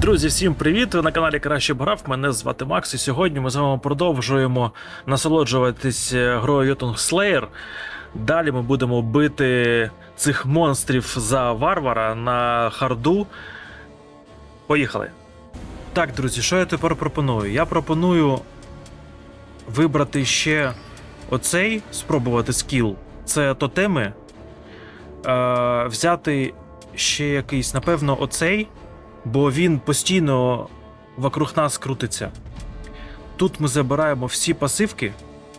Друзі, всім привіт! Ви на каналі Краще б грав. Мене звати Макс, і сьогодні ми з вами продовжуємо насолоджуватись е, грою Йотунг Slayer. Далі ми будемо бити цих монстрів за варвара на харду. Поїхали. Так, друзі, що я тепер пропоную? Я пропоную вибрати ще оцей, спробувати скіл. Це тотеми. Е, взяти ще якийсь, напевно, оцей бо він постійно вокруг нас крутиться. Тут ми забираємо всі пасивки,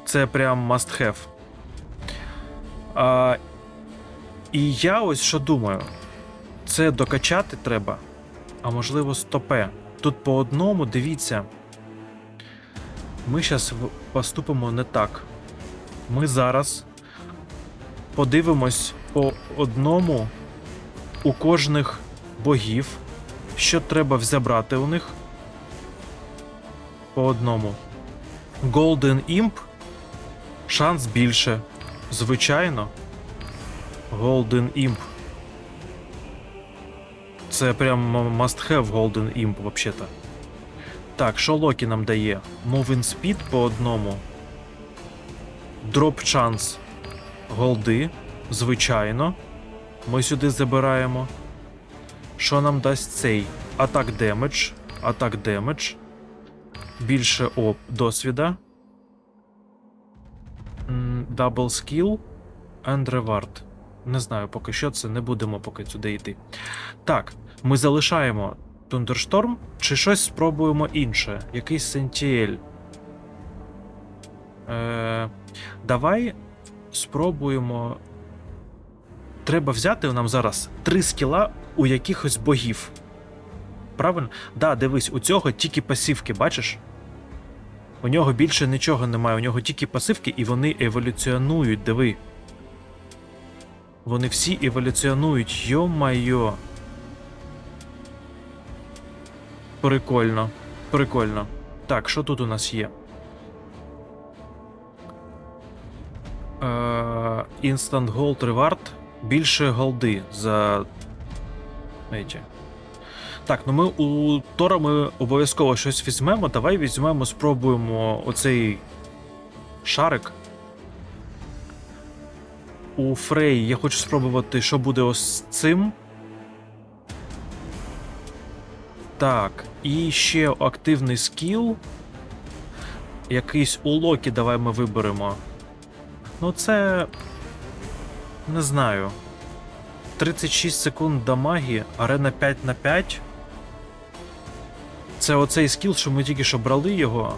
це прям must have. А, і я ось що думаю: це докачати треба, а можливо, стопе. Тут по одному, дивіться. Ми зараз поступимо не так. Ми зараз подивимось по одному у кожних богів що треба забрати у них по одному. Golden Imp. Шанс більше. Звичайно. Golden Imp. Це прям must have Golden Imp, взагалі-то. Так, що Локі нам дає? Moving Speed по одному. Drop Chance. Голди. Звичайно. Ми сюди забираємо. Що нам дасть цей? Атак демедж. Атак демедж. Більше оп досвіда. Дабл скіл. And reward. Не знаю, поки що це не будемо поки сюди йти. Так, ми залишаємо Thunderstorm чи щось спробуємо інше. Якийсь Сентіель. Е, Давай спробуємо. Треба взяти нам зараз три скіла у якихось богів. Правильно? Да, дивись, у цього тільки пасивки, бачиш? У нього більше нічого немає, у нього тільки пасивки, і вони еволюціонують, диви. Вони всі еволюціонують, йо-майо. Прикольно. Прикольно. Так, що тут у нас є? Е, Instant Gold Reward. Більше голди за Эти. Так, ну ми у Тора ми обов'язково щось візьмемо. Давай візьмемо, спробуємо оцей шарик. У Фрей я хочу спробувати, що буде ось цим. Так, і ще активний скіл. Якийсь у Локі давай ми виберемо. Ну, це. Не знаю. 36 секунд дамаги, арена 5 на 5. Це оцей скіл, що ми тільки що брали його.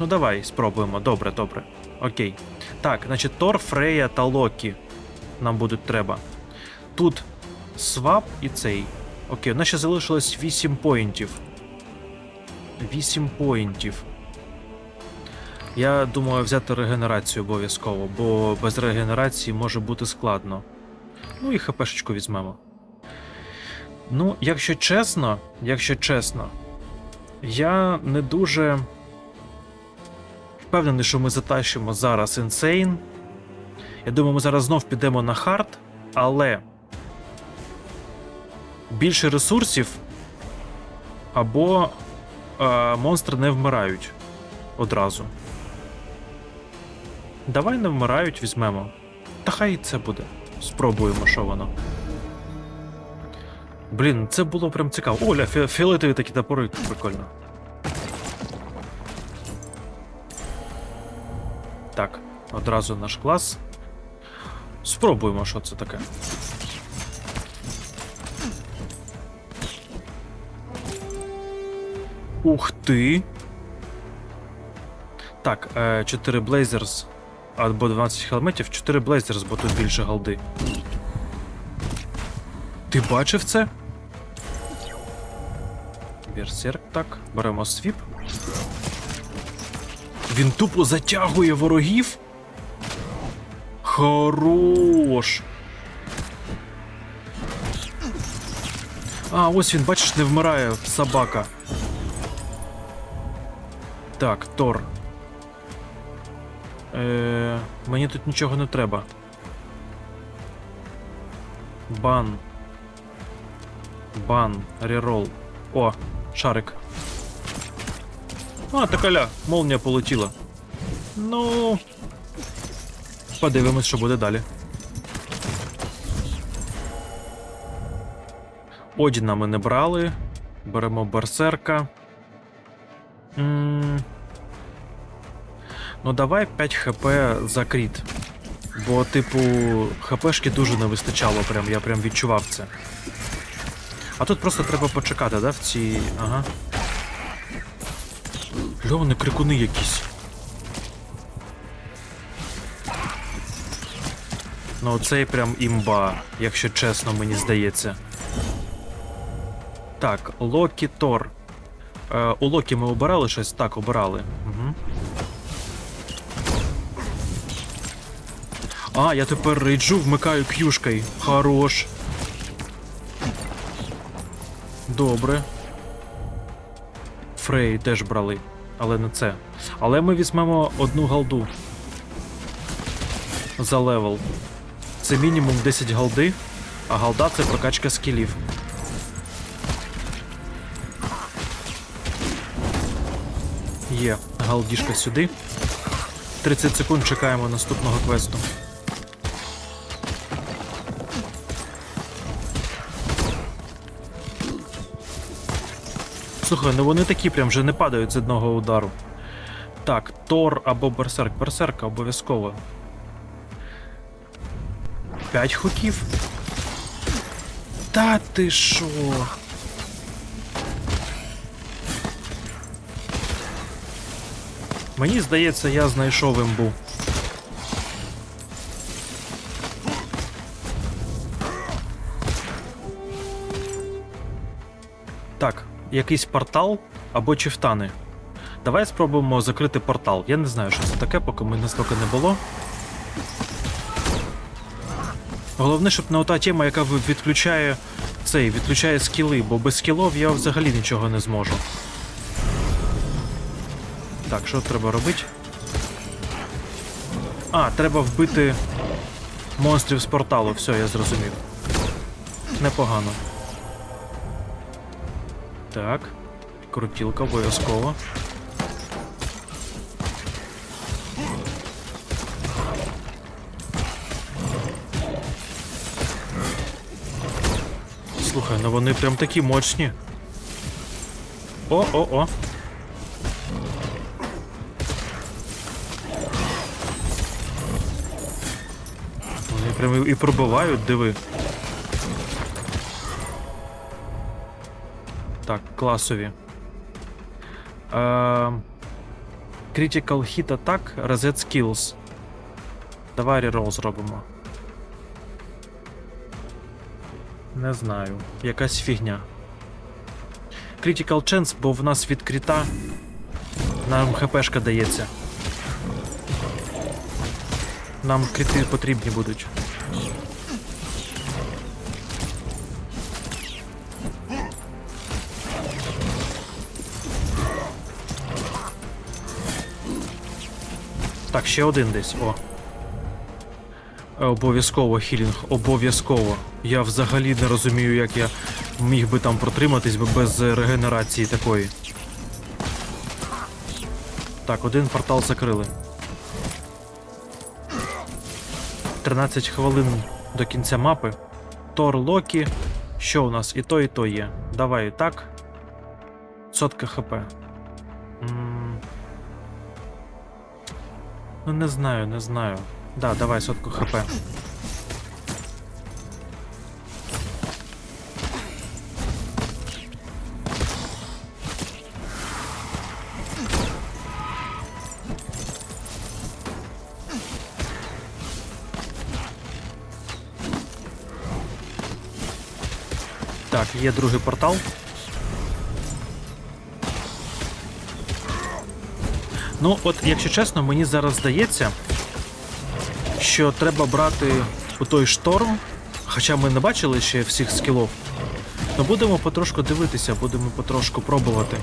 Ну, давай спробуємо. Добре, добре. Окей. Так, значить, Тор, Фрея та Локі нам будуть треба. Тут свап і цей. Окей, у нас ще залишилось 8 поінтів. 8 поінтів. Я думаю взяти регенерацію обов'язково, бо без регенерації може бути складно. Ну і хпшечку візьмемо. Ну, якщо чесно, якщо чесно, я не дуже впевнений, що ми затащимо зараз інсейн. Я думаю, ми зараз знов підемо на хард, але більше ресурсів або е, монстри не вмирають одразу. Давай не вмирають, візьмемо. Та хай це буде. Спробуємо, що воно. Блін, це було прям цікаво. Оля, фі фіолетові такі топори, прикольно. Так, одразу наш клас. Спробуємо, що це таке. Ух ти. Так, 4 Blazers або 12 хелметів, 4 Blazers, бо тут більше голди. Ти бачив це? Берсерк, так, беремо свіп. Він тупо затягує ворогів. Хорош. А, ось він, бачиш, не вмирає собака. Так, Тор. Е, Мені тут нічого не треба. Бан. Бан, рерол. О, шарик. А, такаля, молния полетіла. Ну. Подивимось, що буде далі. Одіна ми не брали. Беремо берсерка. м Ну, давай 5 хп за кріт. Бо, типу, хпшки дуже не вистачало, прям, я прям відчував це. А тут просто треба почекати, да, в цій. Ага. Льо, вони крикуни якісь. Ну, цей прям імба, якщо чесно, мені здається. Так, Локі Тор. Е, у Локі ми обирали щось? Так, обирали. Угу. А, я тепер рейджу вмикаю к'юшкою. Хорош. Добре. Фрей теж брали, але не це. Але ми візьмемо одну голду. За левел. Це мінімум 10 голди, а голда це прокачка скілів. Є, галдішка сюди. 30 секунд чекаємо наступного квесту. Слухай, ну вони такі прям вже не падають з одного удару. Так, Тор або Берсерк. Берсерка обов'язково. П'ять хуків? Та ти шо? Мені здається, я знайшов імбу. Якийсь портал або чифтани. Давай спробуємо закрити портал. Я не знаю, що це таке, поки мене стільки не було. Головне, щоб не ота тема, яка відключає цей, відключає скіли, бо без скілов я взагалі нічого не зможу. Так, що треба робити? А, треба вбити монстрів з порталу. Все, я зрозумів. Непогано. Так. Крутілка обов'язково. Слухай, ну вони прям такі мощні. О-о-о. Вони прям і пробивають, диви. Так, класові. Е, Critical Hit Attack, Reset Skills. Давай рерол зробимо. Не знаю. Якась фігня. Critical Chance, бо в нас відкрита. Нам хпшка дається. Нам крити потрібні будуть. Так, ще один десь. О. Обов'язково хілінг, обов'язково. Я взагалі не розумію, як я міг би там протриматись без регенерації такої. Так, один портал закрили. 13 хвилин до кінця мапи. Тор Локі. Що у нас? І то, і то є. Давай так. Сотка хп. Ну не знаю, не знаю. Да, давай сотку хп. Так, є другий портал. Ну, от, якщо чесно, мені зараз здається, що треба брати у той шторм, хоча ми не бачили ще всіх скілов. Ну будемо потрошку дивитися, будемо потрошку пробувати.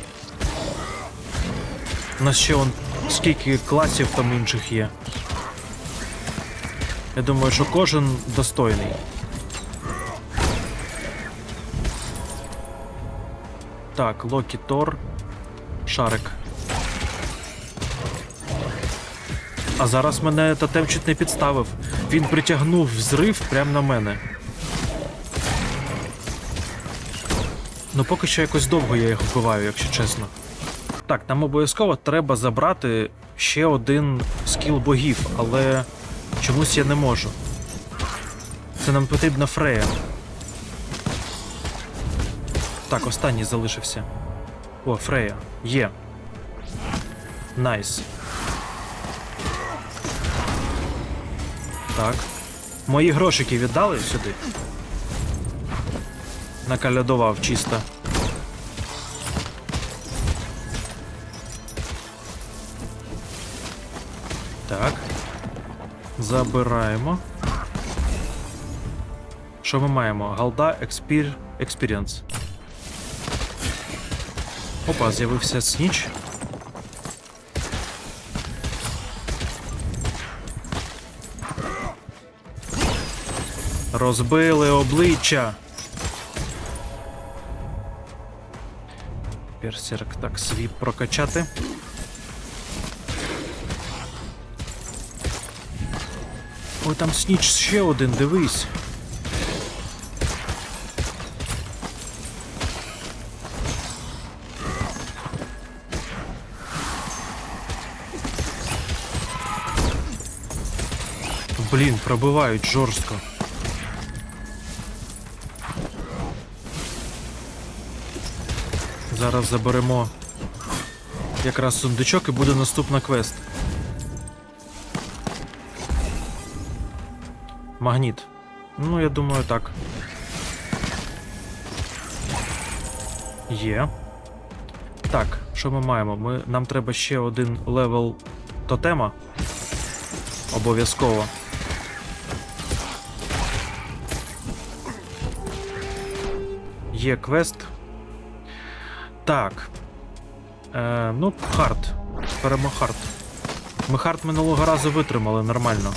У нас ще он скільки класів там інших є. Я думаю, що кожен достойний. Так, Локі Тор. Шарик. А зараз мене тотем чуть не підставив. Він притягнув взрив прямо на мене. Ну поки що якось довго я їх вбиваю, якщо чесно. Так, нам обов'язково треба забрати ще один скіл богів, але чомусь я не можу. Це нам потрібна Фрея. Так, останній залишився. О, Фрея. Є. Найс. Так. Мої грошики віддали сюди. Накалядував чисто. Так. Забираємо. Що ми маємо? Галда Expir... Experience. Опа, з'явився сніч. Розбили обличчя. Берсерк так свіп прокачати. Ой, там сніч ще один, дивись. Блін, пробивають жорстко. Зараз заберемо якраз сундучок і буде наступна квест. Магніт. Ну, я думаю, так. Є. Так, що ми маємо? Ми, нам треба ще один левел тотема. Обов'язково. Є квест. Так. Е, ну, хард. Беремо хард. Ми хард минулого разу витримали нормально.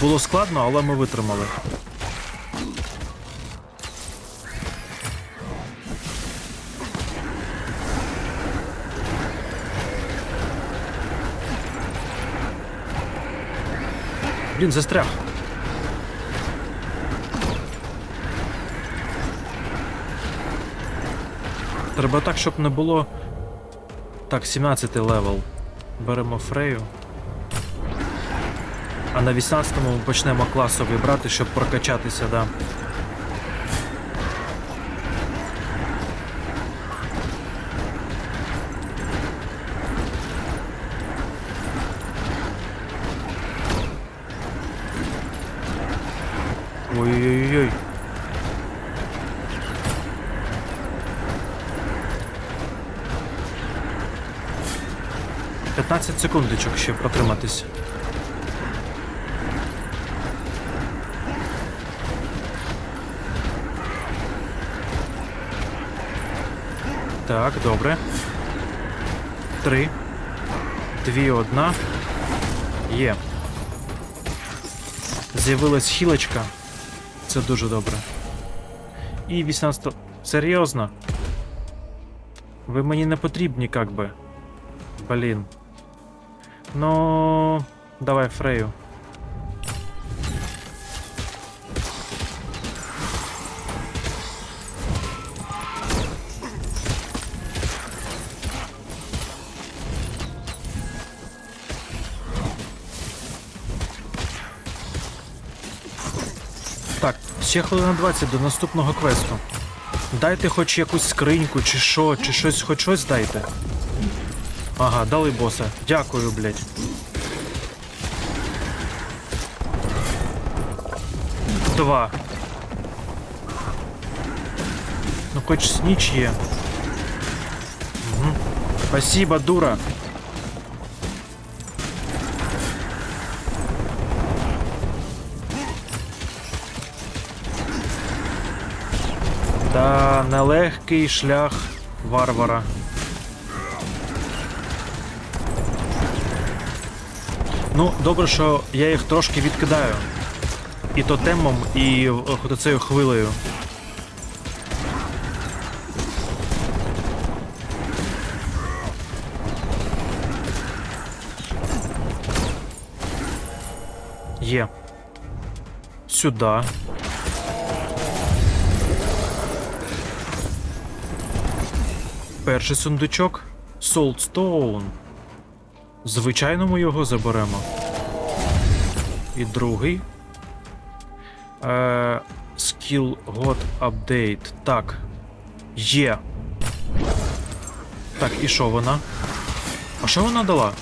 Було складно, але ми витримали. Блін, застряг. Треба так, щоб не було. Так, 17 левел. Беремо Фрею. А на 18-му ми почнемо класовий брати, щоб прокачатися, да. 15 секундочок ще протриматись. Так, добре. Три. Дві, одна. Є. З'явилась хілочка. Це дуже добре. І 18. Серйозно? Ви мені не потрібні, як би. Блін. Ну. Давай Фрею. Так, ще хвилина 20 до наступного квесту. Дайте хоч якусь скриньку, чи що, чи щось, хоч щось дайте. Ага, дали боса. Дякую, блядь. Два. Ну хоч сніч є. Угу. Спасибо, дура. Да, нелегкий шлях варвара. Ну, добре, що я їх трошки відкидаю. І то темом, і е, цією хвилею. Є. Сюда. Перший сундучок. Солдстоун. Звичайно, ми його заберемо. І другий. Е, Skill God Update. Так. Є. Так, і що вона? А що вона дала?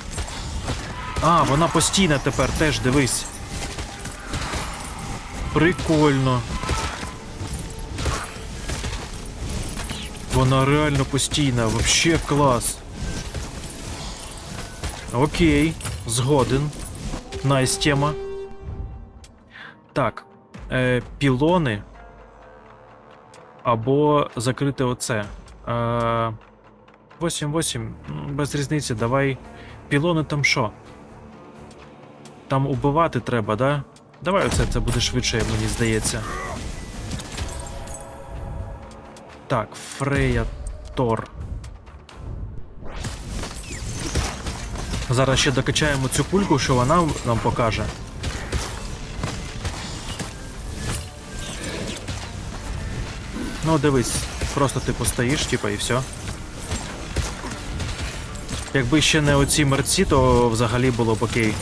А, вона постійна тепер теж, дивись. Прикольно. Вона реально постійна, вообще клас. Окей, згоден. Найс тема. Так. Е, пілони. Або закрити оце. Е, 8-8. Без різниці, давай. Пілони там що? Там убивати треба, да? Давай оце це буде швидше, мені здається. Так, Фрея Тор. Зараз ще докачаємо цю пульку, що вона нам покаже. Ну, дивись, просто ти постоїш, типа, і все. Якби ще не оці мерці, то взагалі було б окей.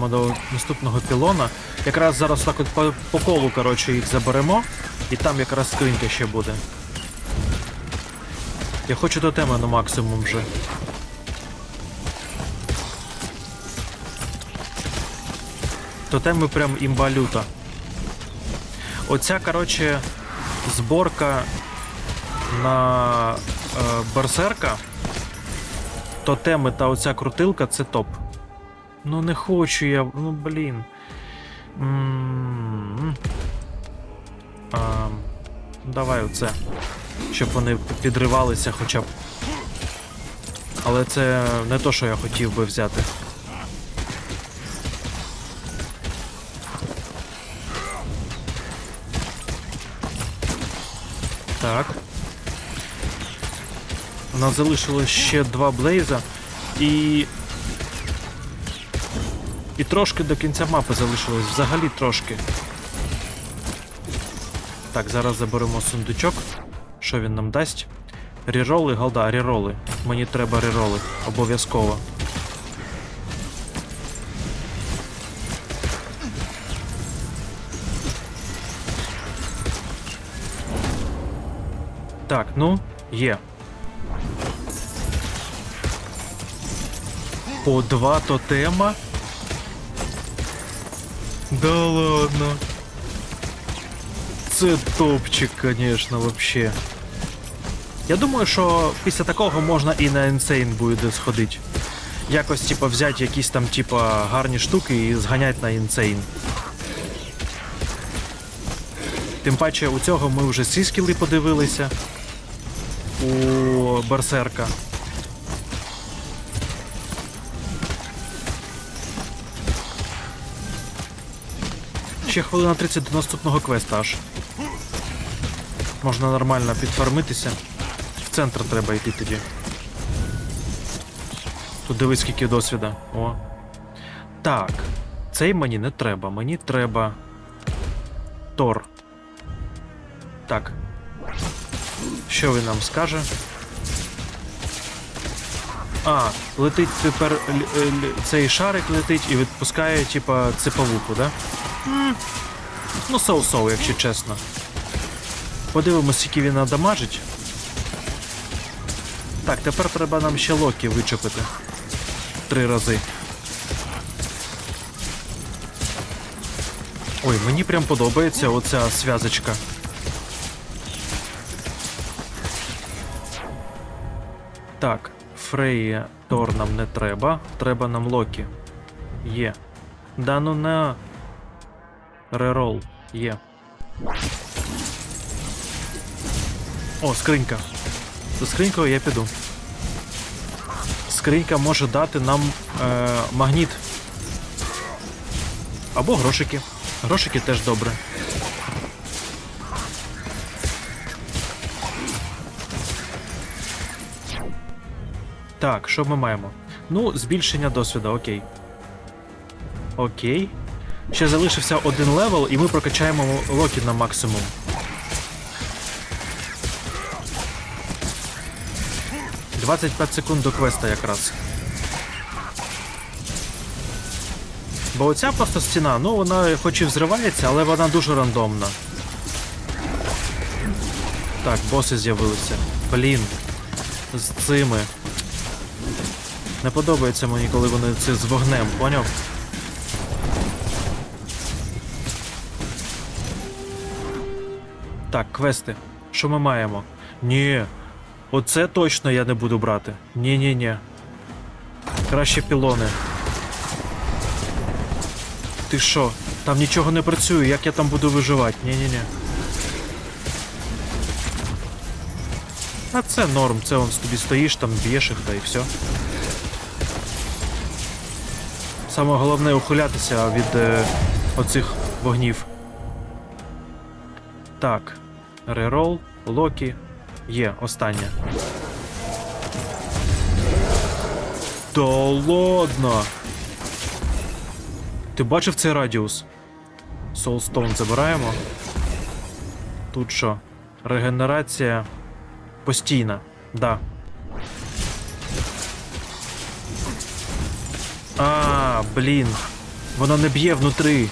Так, до наступного пілона. Якраз зараз так от по, по колу, коротше, їх заберемо, і там якраз скринька ще буде. Я хочу до теми на максимум вже. То теми прям імба люта. Оця, коротше, зборка на е, берсерка. То теми та оця крутилка це топ. Ну не хочу я. Ну блін. Давай оце. Щоб вони підривалися хоча б. Але це не то, що я хотів би взяти. Так. У нас залишилось ще два блейза і. І трошки до кінця мапи залишилось, взагалі трошки. Так, зараз заберемо сундучок. Що він нам дасть? Ріроли, голда, ріроли. Мені треба ріроли. Обов'язково. Так, ну, є. По два тотема. Да ладно. Це топчик, конечно, вообще. Я думаю, що після такого можна і на Insane буде сходити. Якось, типа, взяти якісь там, типа, гарні штуки і зганяти на Insane. Тим паче у цього ми вже ці скіли подивилися. У Берсерка. Ще хвилина 30 до наступного квеста аж. Можна нормально підфармитися. В центр треба йти тоді. Тут дивись, скільки досвіда. О. Так. Цей мені не треба. Мені треба. Тор. Так. Що він нам скаже? А, летить тепер цей шарик летить і відпускає, типа, цеповуху, да? Ну, соу-соу, якщо чесно. Подивимось, скільки він надамажить. Так, тепер треба нам ще Локі вичепити. Три рази. Ой, мені прям подобається оця зв'язочка. Так, Фреї Тор нам не треба. Треба нам Локі. Є. Да ну на. Рерол. Є. О, скринька. За скринькою я піду. Скринька може дати нам Е, магніт. Або грошики. Грошики теж добре. Так, що ми маємо? Ну, збільшення досвіду, окей. Окей. Ще залишився один левел, і ми прокачаємо Локі на максимум. Двадцять п'ять секунд до квеста якраз. Бо оця просто стіна, ну вона хоч і взривається, але вона дуже рандомна. Так, боси з'явилися. Блін. З цими. Не подобається мені, коли вони це з вогнем, поняв? Так, квести. Що ми маємо? Ні. Оце точно я не буду брати. Ні-ні-ні. Краще пілони. Ти що? Там нічого не працює, як я там буду виживати? Ні-ні-ні. А це норм, це он тобі стоїш, там б'єш їх та і все. Саме головне ухилятися від е, оцих вогнів. Так. Рерол, Локі. Є, останнє. Та ладно. Ти бачив цей радіус? Soulstone забираємо. Тут що? Регенерація постійна. Да. А, блін. Воно не б'є внутри.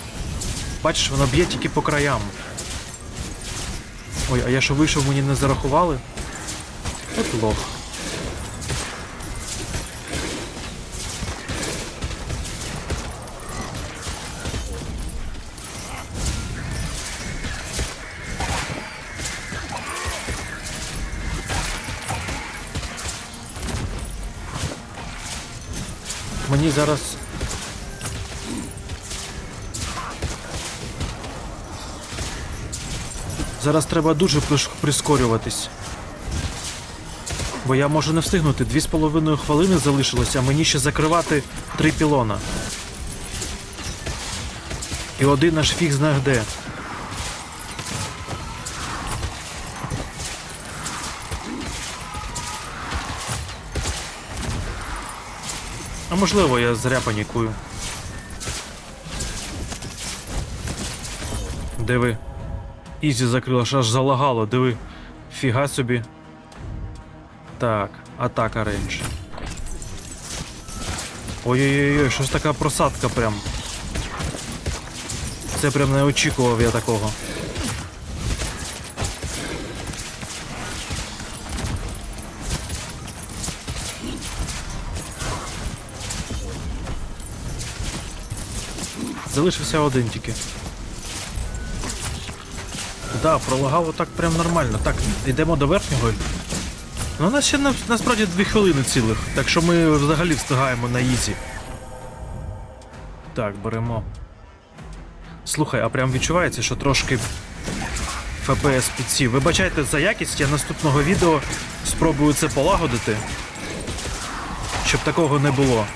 Бачиш, воно б'є тільки по краям. Ой, а я що вийшов, мені не зарахували? От лох. Мені зараз. Зараз треба дуже прискорюватись. Бо я можу не встигнути. Дві з половиною хвилини залишилося, а мені ще закривати три пілона. І один аж фіг знає де. А можливо, я зря панікую. Диви. Ізі закрила, аж залагало, диви. Фіга собі. Так, атака рейндж. Ой-ой-ой, щось така просадка прям. Це прям не очікував я такого. Залишився один тільки. Да, пролагав отак прям нормально. Так, йдемо до верхнього. Ну, у нас ще насправді дві хвилини цілих, так що ми взагалі встигаємо на ізі. Так, беремо. Слухай, а прям відчувається, що трошки FPS підсів. Вибачайте за якість, я наступного відео спробую це полагодити. Щоб такого не було.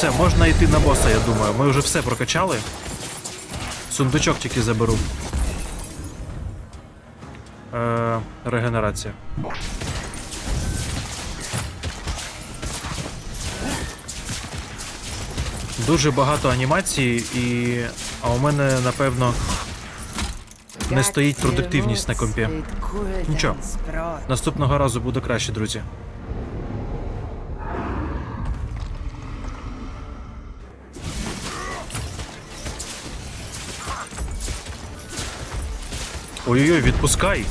Все, можна йти на боса, я думаю. Ми вже все прокачали. Сундучок тільки заберу. Е, регенерація. Дуже багато анімації і. А у мене, напевно, не стоїть продуктивність на компі. Нічого. Наступного разу буде краще, друзі. Ой-ой-ой, відпускай.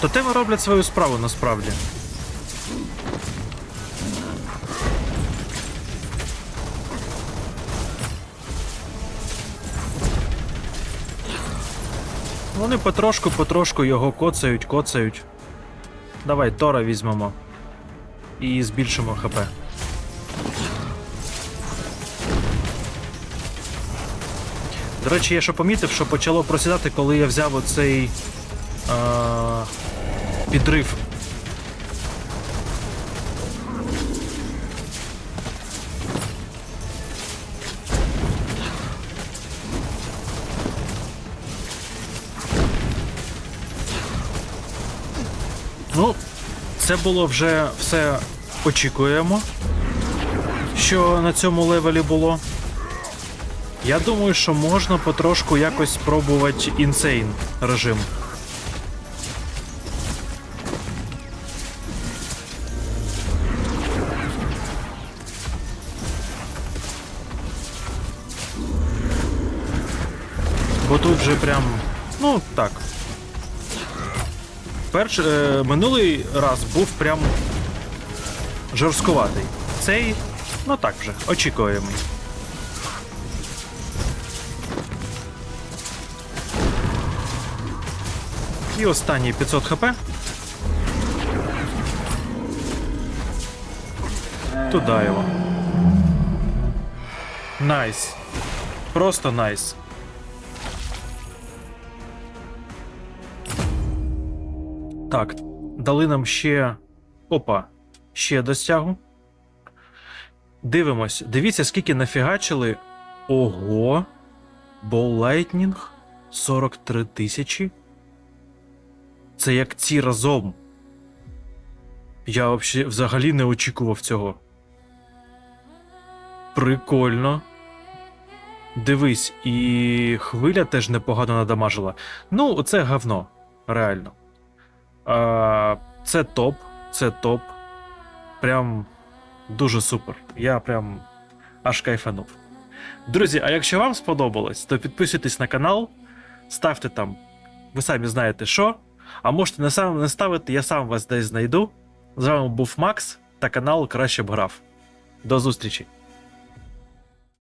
Тотеми роблять свою справу насправді. Вони потрошку-потрошку його коцають, коцають. Давай Тора візьмемо. і збільшимо ХП. До речі, я що помітив, що почало просідати, коли я взяв оцей е підрив. Це було вже все очікуємо, що на цьому левелі було. Я думаю, що можна потрошку якось спробувати інсейн режим. Бо тут вже прям. Ну, так. Перш, е, минулий раз був прям жорсткуватий. Цей, ну так вже, очікуємий. І останній 500 хп. Туда його. Найс. Просто найс. Так, дали нам ще. Опа, ще достягу. Дивимось. Дивіться, скільки нафігачили. Ого. Бол Лайтнінг 43 тисячі. Це як ці разом. Я взагалі не очікував цього. Прикольно. Дивись, і хвиля теж непогано надамажила. Ну, це говно, реально. Це топ, це топ. Прям дуже супер. Я прям аж кайфанув. Друзі, а якщо вам сподобалось, то підписуйтесь на канал, ставте там, ви самі знаєте що. А можете не сам не ставити, я сам вас десь знайду. З вами був Макс та канал Краще б грав. До зустрічі!